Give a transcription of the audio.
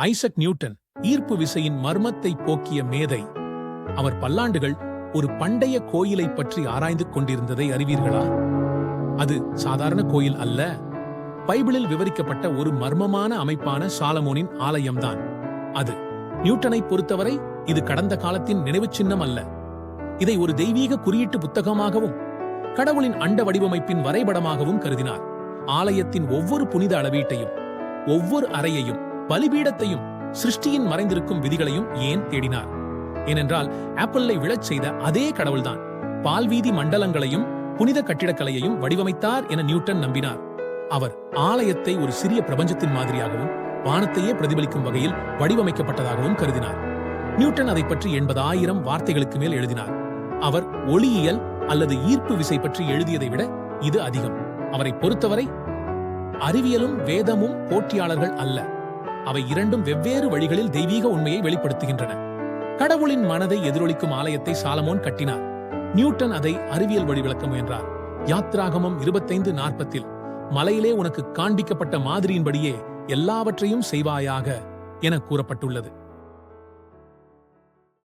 Isaac Newton ஈர்ப்பு விசையின் மர்மத்தை போக்கிய மேதை. அவர் பல்லாண்டுகள் ஒரு பண்டைய கோயிலை பற்றி ஆராய்ந்து கொண்டிருந்ததை அறிவீர்களா? அது சாதாரண கோயில் அல்ல. பைபிளில் விவரிக்கப்பட்ட ஒரு மர்மமான அமைப்பான சாலமோனின் ஆலயம்தான். அது நியூட்டனை பொறுத்தவரை இது கடந்த காலத்தின் நினைவு சின்னம் அல்ல. இதை ஒரு தெய்வீக குறியீட்டு புத்தகமாகவும் கடவுளின் அண்ட வடிவமைப்பின் வரைபடமாகவும் கருதினார். ஆலயத்தின் ஒவ்வொரு புனித அளவீட்டையும் ஒவ்வொரு அறையையும் பலிபீடத்தையும் சிருஷ்டியின் மறைந்திருக்கும் விதிகளையும் ஏன் தேடினார்? ஏனென்றால் ஆப்பிளை விழச் செய்த அதே கடவுள்தான் பால்வீதி மண்டலங்களையும் புனித கட்டிடக்கலையையும் வடிவமைத்தார் என நியூட்டன் நம்பினார். அவர் ஆலயத்தை ஒரு சிறிய பிரபஞ்சத்தின் மாதிரியாகவும் வானத்தையே பிரதிபலிக்கும் வகையில் வடிவமைக்கப்பட்டதாகவும் கருதினார். நியூட்டன் அதை பற்றி எண்பதாயிரம் வார்த்தைகளுக்கு மேல் எழுதினார். அவர் ஒளியியல் அல்லது ஈர்ப்பு விசை பற்றி எழுதியதை விட இது அதிகம். அவரை பொறுத்தவரை அறிவியலும் வேதமும் போட்டியாளர்கள் அல்ல. அவை இரண்டும் வெவ்வேறு வழிகளில் தெய்வீக உண்மையை வெளிப்படுத்துகின்றன. கடவுளின் மனதை எதிரொலிக்கும் ஆலயத்தை சாலமோன் கட்டினார். நியூட்டன் அதை அறிவியல் வழி விளக்க முயன்றார். யாத்ராகமம் இருபத்தைந்து நாற்பத்தில் மலையிலே உனக்கு காண்பிக்கப்பட்ட மாதிரியின்படியே எல்லாவற்றையும் செய்வாயாக என கூறப்பட்டுள்ளது.